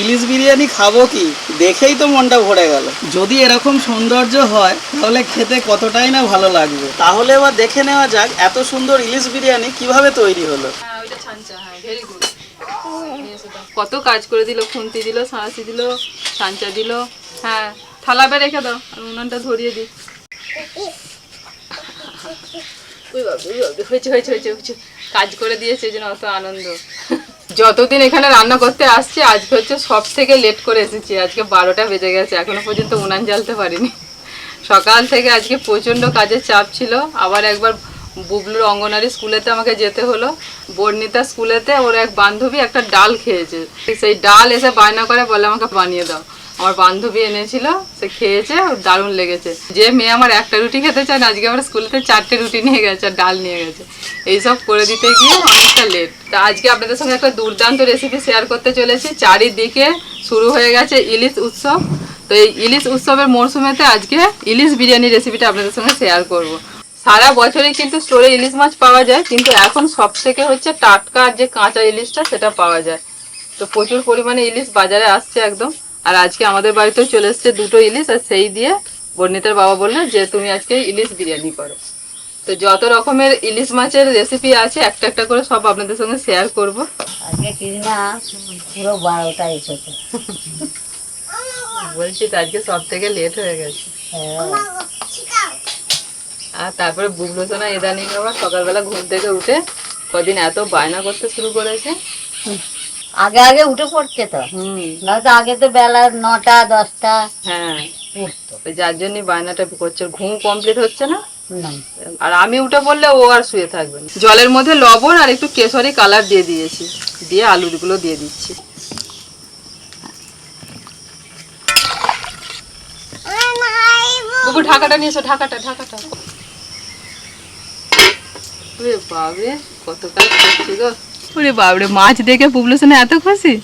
ইলিশ বিরিয়ানি খাব কি? দেখেই তো মনটা ভরে গেল। যদি এরকম সৌন্দর্য হয়, তাহলে খেতে কতটাই না ভালো লাগবে? তাহলে এবার দেখে নেওয়া যাক, এত সুন্দর ইলিশ বিরিয়ানি কীভাবে তৈরি হলো। হ্যাঁ হ্যাঁ কত কাজ করে দিল, খুন্তি দিল, সাঁড়াশি দিল ছাঞ্চা দিল। হ্যাঁ থালাবে রেখে দাও উনানটা ধরিয়ে দিই। কাজ করে দিয়েছে, এই জন্য অত আনন্দ। যতদিন এখানে রান্না করতে আসছে, আজকে হচ্ছে সব থেকে লেট করে এসেছি। আজকে বারোটা বেজে গেছে, এখনও পর্যন্ত উনান জ্বালতে পারিনি। সকাল থেকে আজকে প্রচণ্ড কাজের চাপ ছিল। আবার একবার বুবলুর অঙ্গনারী স্কুলেতে আমাকে যেতে হলো। বর্ণিতা স্কুলেতে ওর এক বান্ধবী একটা ডাল খেয়েছে। সেই ডাল এসে বায়না করে বলে, আমাকে বানিয়ে দাও। আমার বান্ধবী এনেছিল, সে খেয়েছে দারুণ লেগেছে। যে মেয়ে আমার একটা রুটি খেতে চায় না, আজকে আমার স্কুলেতে চারটে রুটি নিয়ে গেছে আর ডাল নিয়ে গেছে। এইসব করে দিতে গিয়ে অনেকটা লেট তা আজকে আপনাদের সঙ্গে একটা দুর্দান্ত রেসিপি শেয়ার করতে চলেছি। চারিদিকে শুরু হয়ে গেছে ইলিশ উৎসব। তো এই ইলিশ উৎসবের মরশুমেতে আজকে ইলিশ বিরিয়ানি রেসিপিটা আপনাদের সঙ্গে শেয়ার করব। সারা বছরই কিন্তু স্টোরে ইলিশ মাছ পাওয়া যায়, কিন্তু এখন সব থেকে হচ্ছে টাটকা আর যে কাঁচা ইলিশটা সেটা পাওয়া যায়। তো প্রচুর পরিমাণে ইলিশ বাজারে আসছে একদম। আর আজকে আমাদের বাড়িতেও চলে এসছে দুটো ইলিশ আর সেই দিয়ে বর্ণিতার বাবা বলল যে তুমি আজকে ইলিশ বিরিয়ানি করো। তো যত রকমের ইলিশ মাছের রেসিপি আছে একটা একটা করে সব আপনাদের সঙ্গে শেয়ার করব। আজকে কৃষ্ণা পুরো বারোটা এসেছে বলছি তো আজকে সব থেকে লেট হয়ে গেছে। হ্যাঁ, আর তারপরে বুবলু সোনা ইদানিং আবার সকালবেলা ঘুম থেকে উঠে কদিন এত বায়না করতে শুরু করেছে। আগে আগে উঠে পড়ছে তো। নয়তো আগে তো বেলা নটা দশটা। হ্যাঁ। উঠতো। যার জন্যই বায়নাটা করছে ঘুম কমপ্লিট হচ্ছে না? আর আমি উঠে পড়লে ও আর শুয়ে থাকবে জলের মধ্যে লবণ আর একটু কেশরি কালার দিয়ে দিয়েছি। দিয়ে আলুগুলো দিয়ে দিচ্ছি। বুবু ঢাকাটা নিয়ে এসো ঢাকাটা ঢাকাটা। বাবরে কত করছি গো। ওরে বাবরে মাছ দেখে পুবলু সোনা এত খুশি?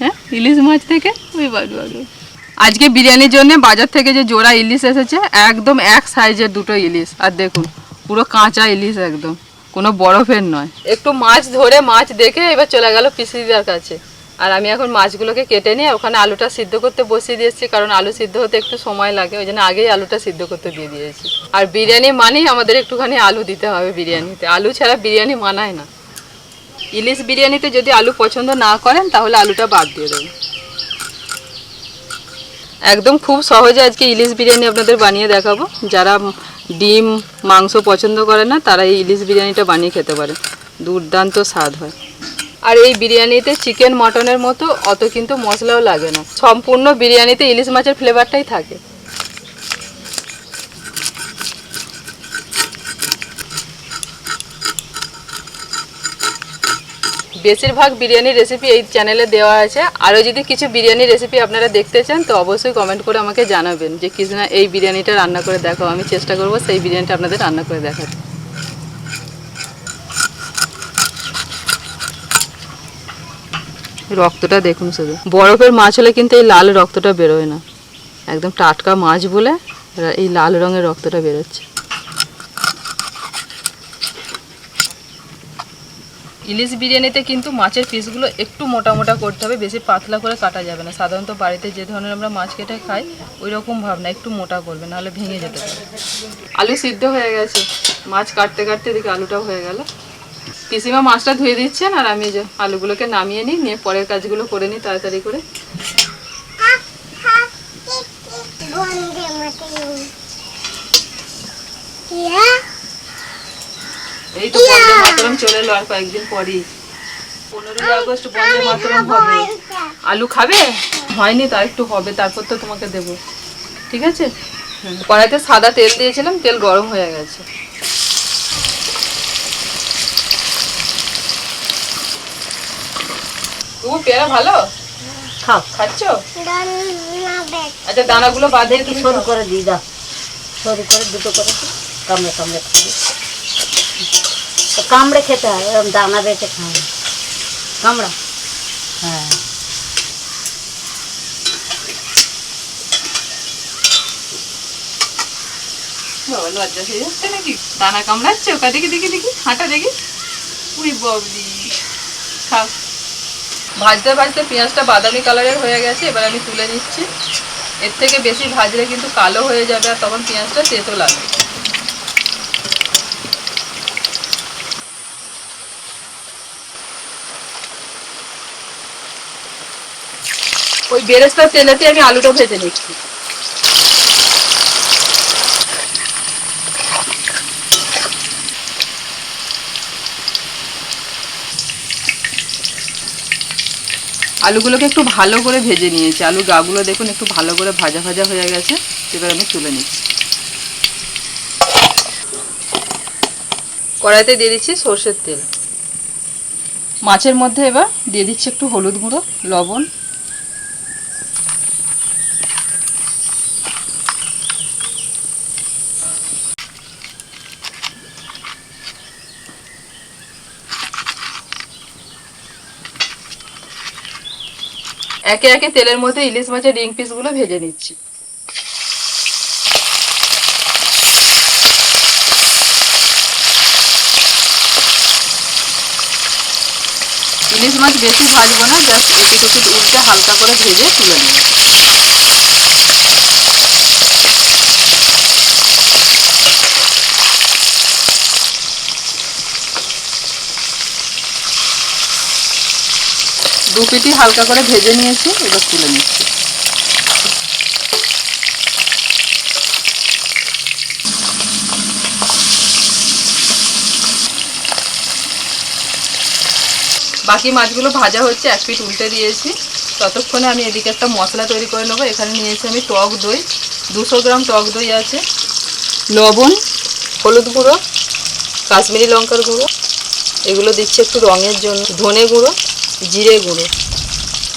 হ্যাঁ ইলিশ মাছ দেখে? ওই বাবরে বাবরে আজকে বিরিয়ানির জন্য বাজার থেকে যে জোড়া ইলিশ এসেছে, একদম এক সাইজের দুটো ইলিশ। আর দেখুন, পুরো কাঁচা ইলিশ একদম। কোনো বরফের নয়। একটু মাছ ধরে মাছ দেখে এবার চলে গেল পিসিদার কাছে। আর আমি এখন মাছগুলোকে কেটে নিয়ে ওখানে আলুটা সিদ্ধ করতে বসিয়ে দিয়েছি, কারণ আলু সিদ্ধ হতে একটু সময় লাগে, ওই জন্য আগেই আলুটা সিদ্ধ করতে দিয়ে দিয়েছি। আর বিরিয়ানি মানেই আমাদের একটুখানি আলু দিতে হবে বিরিয়ানিতে। আলু ছাড়া বিরিয়ানি মানায় না। ইলিশ বিরিয়ানিতে যদি আলু পছন্দ না করেন, তাহলে আলুটা বাদ দিয়ে দেবেন। একদম খুব সহজে আজকে ইলিশ বিরিয়ানি আপনাদের বানিয়ে দেখাবো। যারা ডিম, মাংস পছন্দ করে না, তারা এই ইলিশ বিরিয়ানিটা বানিয়ে খেতে পারে। দুর্দান্ত স্বাদ হয়। আর এই বিরিয়ানিতে চিকেন, মটনের মতো অত কিন্তু মশলাও লাগে না। সম্পূর্ণ বিরিয়ানিতে ইলিশ মাছের ফ্লেভারটাই থাকে। বেশিরভাগ বিরিয়ানির রেসিপি এই চ্যানেলে দেওয়া আছে। আরও যদি কিছু বিরিয়ানির রেসিপি আপনারা দেখতে চান, তো অবশ্যই কমেন্ট করে আমাকে জানাবেন যে কৃষ্ণা এই বিরিয়ানিটা রান্না করে দেখাও। আমি চেষ্টা করব সেই বিরিয়ানিটা আপনাদের রান্না করে দেখাতে। রক্তটা দেখুন শুধু। বরফের মাছ হলে কিন্তু এই লাল রক্তটা বেরোয় না। একদম টাটকা মাছ বলে এই লাল রঙের রক্তটা বেরোচ্ছে। ইলিশ বিরিয়ানিতে কিন্তু মাছের পিসগুলো একটু মোটা মোটা করতে হবে বেশি পাতলা করে কাটা যাবে না সাধারণত বাড়িতে যে ধরনের আমরা মাছ কেটে খাই ওই রকম ভাবনা একটু মোটা করবে নাহলে ভেঙে যেতে পারে আলু সিদ্ধ হয়ে গেছে মাছ কাটতে কাটতে এদিকে আলুটাও হয়ে গেল পিসিমা মাছটা ধুয়ে দিচ্ছেন আর আমি যে আলুগুলোকে নামিয়ে নিই নিয়ে পরের কাজগুলো করে নিই তাড়াতাড়ি করে এই তো বন্দে মাতরম চলে এলো আর কয়েকদিন পরেই। পনেরোই আগস্ট বন্দে মাতরম হবে। আলু খাবে? হয়নি তা একটু হবে তারপর তো তোমাকে দেবো। ঠিক আছে? কড়াইতে সাদা তেল দিয়েছিলাম তেল গরম হয়ে গেছে। তবু পেয়ারা ভালো? খাও। খাচ্ছ? আচ্ছা দানাগুলো দিয়ে দেখি সরু করে দিই দাও সরু করে দুটো করে। কামড়ে কামড়ে খাবি। কামড়ে খেতে হয় এরকম দানা বেঁচে খাওয়া কামড়া। হ্যাঁ। বাবা লজ্জা হয়ে যাচ্ছে নাকি? দানা কামড়াচ্ছে? ওকা দেখি দেখি দেখি। হাঁটা দেখি। উই ববলি খাও। ভাজতে ভাজতে পেঁয়াজটা বাদামি কালারের হয়ে গেছে এবার আমি তুলে নিচ্ছি। এর থেকে বেশি ভাজলে কিন্তু কালো হয়ে যাবে আর তখন পেঁয়াজটা তেতো লাগবে। ওই বেরেস্তার তেলেতে আমি আলুটা ভেজে নিচ্ছি। আলুগুলোকে একটু ভালো করে ভেজে নিয়েছি। আলু গাগুলো দেখুন একটু ভালো করে ভাজা ভাজা হয়ে গেছে। এবার আমি তুলে নিচ্ছি। কড়াইতে দিয়ে দিচ্ছি সর্ষের তেল। মাছের মধ্যে এবার দিয়ে দিচ্ছি একটু হলুদ গুঁড়ো, লবণ একে একে তেলের মধ্যে ইলিশ মাছের রিং পিসগুলো ভেজে নিচ্ছি। ইলিশ মাছ বেশি ভাজবো না, জাস্ট ওপিট উল্টে হালকা করে ভেজে তুলে নেব। দু পিটি হালকা করে ভেজে নিয়েছি, এবার তুলে নিচ্ছি। বাকি মাছগুলো ভাজা হচ্ছে, এক পিট উল্টে দিয়েছি। ততক্ষণে আমি এদিকে একটা মশলা তৈরি করে নেব। এখানে নিয়েছি আমি টক দই। দুশো গ্রাম টক দই আছে। লবণ, হলুদ গুঁড়ো, কাশ্মীরি লঙ্কার গুঁড়ো। এগুলো দিচ্ছি একটু রঙের জন্য। ধনে গুঁড়ো। জিরে গুঁড়ো।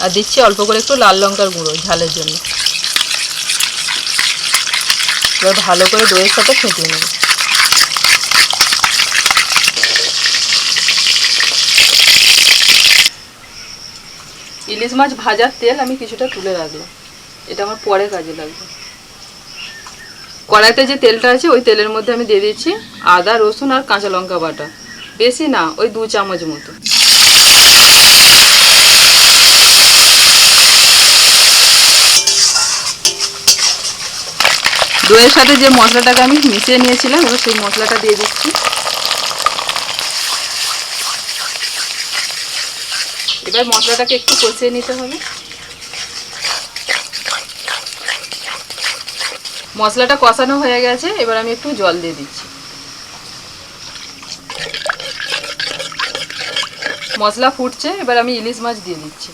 আর দিচ্ছি অল্প করে একটু লাল লঙ্কার গুঁড়ো ঝালের জন্য। এবার ভালো করে দইয়ের সাথে ফেটিয়ে নেব। ইলিশ মাছ ভাজার তেল আমি কিছুটা তুলে রাখলাম। এটা আমার পরে কাজে লাগবে। কড়াইতে যে তেলটা আছে, ওই তেলের মধ্যে আমি দিয়ে দিচ্ছি আদা, রসুন আর কাঁচা লঙ্কা বাটা। বেশি না, ওই দু চামচ মতো। দইয়ের সাথে যে মশলাটাকে আমি মিশিয়ে নিয়েছিলাম, এবার সেই মশলাটা দিয়ে দিচ্ছি। এবার মশলাটাকে একটু কষিয়ে নিতে হবে। মশলাটা কষানো হয়ে গেছে, এবার আমি একটু জল দিয়ে দিচ্ছি। মশলা ফুটছে, এবার আমি ইলিশ মাছ দিয়ে দিচ্ছি।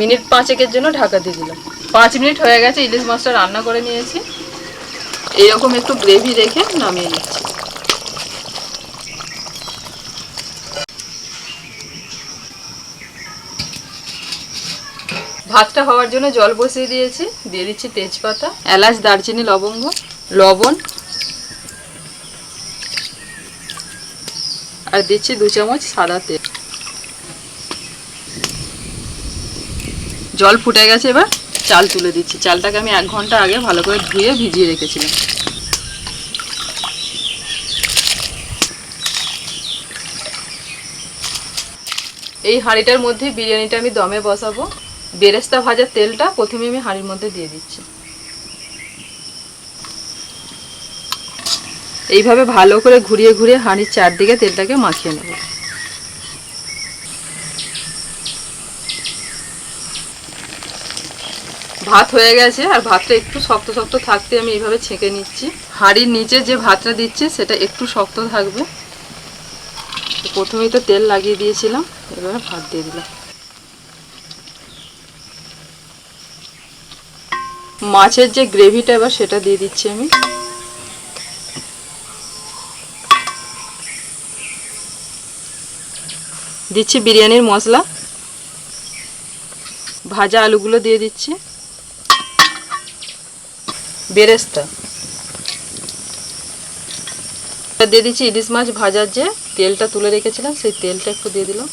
মিনিট পাঁচেকের জন্য ঢাকা দিয়ে দিলাম। পাঁচ মিনিট হয়ে গেছে, ইলিশ মাছটা রান্না করে নিয়েছি। এরকম একটু গ্রেভি রেখে নামিয়ে নিচ্ছি। ভাতটা হওয়ার জন্য জল বসিয়ে দিয়েছি, দিয়ে দিচ্ছি তেজপাতা, এলাচ, দারচিনি, লবঙ্গ, লবণ, আর দিচ্ছি দু চামচ সাদা তেল। জল ফুটে গেছে এবার চাল তুলে দিচ্ছি। চালটাকে আমি এক ঘণ্টা আগে ভালো করে ধুয়ে ভিজিয়ে রেখেছিলাম। এই হাঁড়িটার মধ্যে বিরিয়ানিটা আমি দমে বসাবো। বেরেস্তা ভাজার তেলটা প্রথমে আমি হাঁড়ির মধ্যে দিয়ে দিচ্ছি। এইভাবে ভালো করে ঘুরিয়ে ঘুরিয়ে হাঁড়ির চারদিকে তেলটাকে মাখিয়ে নেব। ভাত হয়ে গেছে আর ভাতটা একটু শক্ত শক্ত থাকতে আমি এইভাবে ছেঁকে নিচ্ছি। হাঁড়ির নিচে যে ভাতটা দিচ্ছি সেটা একটু শক্ত থাকবে। প্রথমেই তো তেল লাগিয়ে দিয়েছিলাম, এবারে ভাত দিয়ে দিলাম। মাছের যে গ্রেভিটা এবার সেটা দিয়ে দিচ্ছি আমি। দিচ্ছি বিরিয়ানির মশলা। ভাজা আলুগুলো দিয়ে দিচ্ছি। বেরেস্তা। দিয়ে দিচ্ছি ইলিশ মাছ ভাজার যে তেলটা তুলে রেখেছিলাম, সেই তেলটা একটু দিয়ে দিলাম।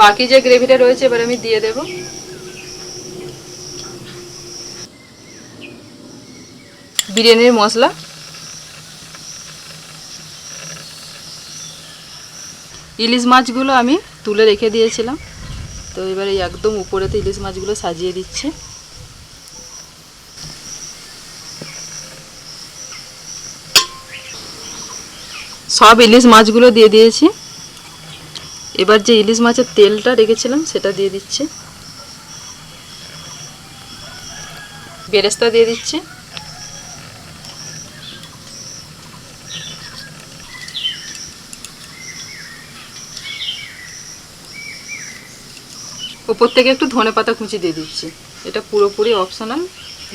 বাকি যে গ্রেভিটা রয়েছে, এবার আমি দিয়ে দেব। বিরিয়ানির মশলা। ইলিশ মাছগুলো আমি তুলে রেখে দিয়েছিলাম। তো এবারে একদম উপরেতে ইলিশ মাছগুলো সাজিয়ে দিচ্ছে। সব ইলিশ মাছগুলো দিয়ে দিয়েছি। এবার যে ইলিশ মাছের তেলটা রেখেছিলাম, সেটা দিয়ে দিচ্ছে। বেরেস্তা দিয়ে দিচ্ছি। ওপর থেকে একটু ধনে পাতা কুচি দিয়ে দিচ্ছি। এটা পুরোপুরি অপশনাল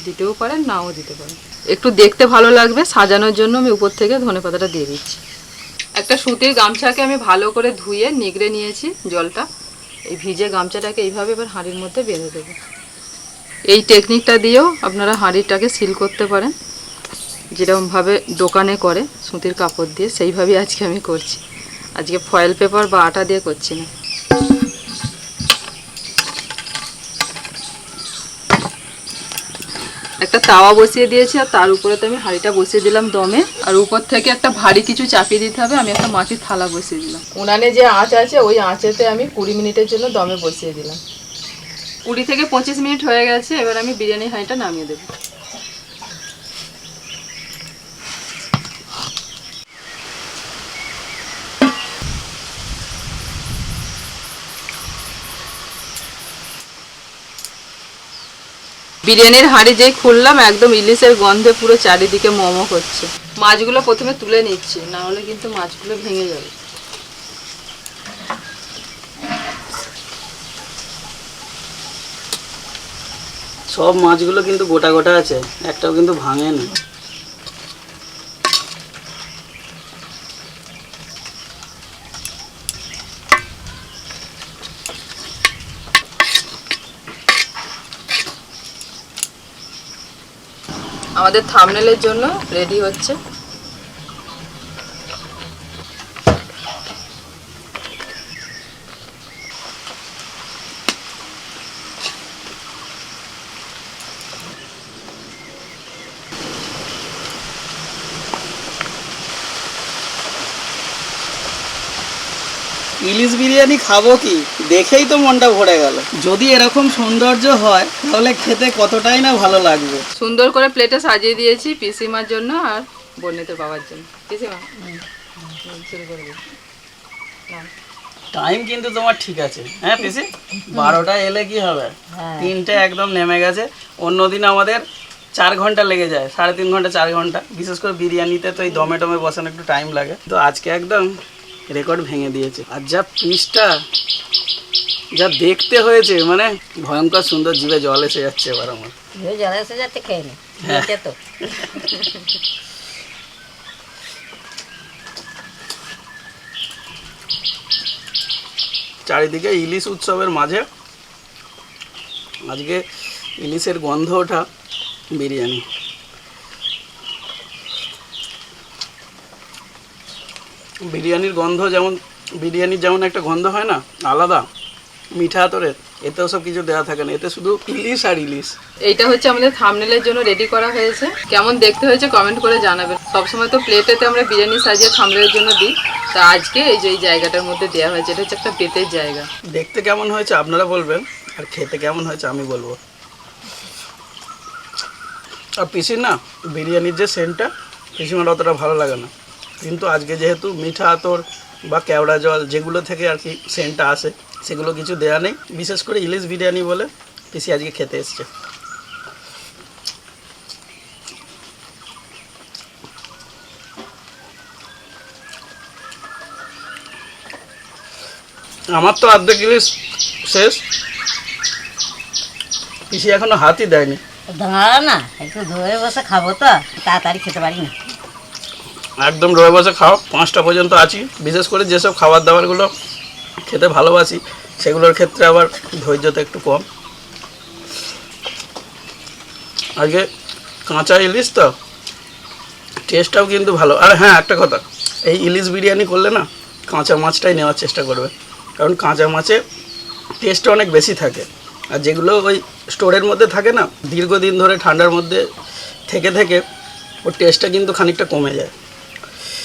দিতেও পারেন, নাও দিতে পারেন। একটু দেখতে ভালো লাগবে, সাজানোর জন্য আমি উপর থেকে ধনে পাতাটা দিয়ে দিচ্ছি। একটা সুতির গামছাকে আমি ভালো করে ধুয়ে নিগড়ে নিয়েছি জলটা। এই ভিজে গামছাটাকে এইভাবে এবার হাঁড়ির মধ্যে বেঁধে দেবো। এই টেকনিকটা দিয়েও আপনারা হাঁড়িটাকে সিল করতে পারেন। যেরকমভাবে দোকানে করে, সুতির কাপড় দিয়ে, সেইভাবেই আজকে আমি করছি। আজকে ফয়েল পেপার বা আটা দিয়ে করছি না। একটা তাওয়া বসিয়ে দিয়েছি আর তার উপরে তো আমি হাঁড়িটা বসিয়ে দিলাম দমে। আর উপর থেকে একটা ভারী কিছু চাপিয়ে দিতে হবে আমি একটা মাটির থালা বসিয়ে দিলাম। উনানে যে আঁচ আছে ওই আঁচেতে আমি কুড়ি মিনিটের জন্য দমে বসিয়ে দিলাম। কুড়ি থেকে পঁচিশ মিনিট হয়ে গেছে এবার আমি বিরিয়ানি হাঁড়িটা নামিয়ে দেবো। বিরিয়ানির হাঁড়ি যেই খুললাম, একদম ইলিশের গন্ধে পুরো চারিদিকে মোমো করছে। মাছগুলো প্রথমে তুলে নিচ্ছি, না হলে কিন্তু মাছগুলো ভেঙে যাবে। সব মাছগুলো কিন্তু গোটা গোটা আছে, একটাও কিন্তু ভাঙে না আমাদের থামনেলের জন্য রেডি হচ্ছে। বিরিয়ানি খাব কি? দেখেই তো মনটা ভরে গেল। যদি এরকম সৌন্দর্য হয় তাহলে খেতে কতটাই না ভালো লাগবে। সুন্দর করে প্লেটে সাজিয়ে দিয়েছি পিসিমার জন্য আর বর্ণিতের বাবার জন্য। পিসিমা? শুরু করে টাইম কিন্তু তোমার ঠিক আছে। হ্যাঁ পিসি? বারোটা এলে কি হবে? হ্যাঁ। তিনটে একদম নেমে গেছে। অন্যদিন আমাদের চার ঘণ্টা লেগে যায়। সাড়ে তিন ঘণ্টা চার ঘণ্টা। বিশেষ করে বিরিয়ানিতে তো এই দমে টমে বসানো একটু টাইম লাগে। তো আজকে একদম রেকর্ড ভেঙে দিয়েছে। আর যা পিসটা যা দেখতে হয়েছে মানে ভয়ঙ্কর সুন্দর জীবে জল এসে যাচ্ছে এবার আমার। জলে এসে যাচ্ছে খেয়ে নে। তো। চারিদিকে ইলিশ উৎসবের মাঝে আজকে ইলিশের গন্ধ ওঠা বিরিয়ানি। বিরিয়ানির গন্ধ যেমন বিরিয়ানির যেমন একটা গন্ধ হয় না আলাদা মিঠা আতরের এতেও সব কিছু দেওয়া থাকে না এতে শুধু ইলিশ আর ইলিশ। এইটা হচ্ছে আমাদের থামনেলের জন্য রেডি করা হয়েছে। কেমন দেখতে হয়েছে কমেন্ট করে জানাবেন। সবসময় তো প্লেটেতে আমরা বিরিয়ানি সাজিয়ে থামনেলের জন্য দিই। তা আজকে এই যে এই জায়গাটার মধ্যে দেওয়া হয়েছে এটা হচ্ছে একটা বেতের জায়গা। দেখতে কেমন হয়েছে আপনারা বলবেন আর খেতে কেমন হয়েছে আমি বলব। আর পিসির না বিরিয়ানির যে সেন্টটা পিসিমার অতটা ভালো লাগে না। কিন্তু আজকে যেহেতু মিঠা আতর বা কেওড়া জল যেগুলো থেকে আর কি সেন্টটা আসে, সেগুলো কিছু দেয়া নেই। বিশেষ করে ইলিশ বিরিয়ানি বলে পিসি আজকে খেতে এসছে। আমার তো অর্ধেক ইলিশ শেষ। পিসি এখনও হাতই দেয়নি। দাঁড়া না, একটু ধরে বসে খাব তো, তাড়াতাড়ি খেতে পারি না। একদম রয়ে বসে খাও পাঁচটা পর্যন্ত আছি। বিশেষ করে যেসব খাবার দাবারগুলো খেতে ভালোবাসি, সেগুলোর ক্ষেত্রে আবার ধৈর্যটা একটু কম। আজকে কাঁচা ইলিশ তো টেস্টটাও কিন্তু ভালো। আর হ্যাঁ একটা কথা, এই ইলিশ বিরিয়ানি করলে না, কাঁচা মাছটাই নেওয়ার চেষ্টা করবে। কারণ কাঁচা মাছে টেস্টটা অনেক বেশি থাকে। আর যেগুলো ওই স্টোরের মধ্যে থাকে না, দীর্ঘদিন ধরে ঠান্ডার মধ্যে থেকে থেকে, ওর টেস্টটা কিন্তু খানিকটা কমে যায়।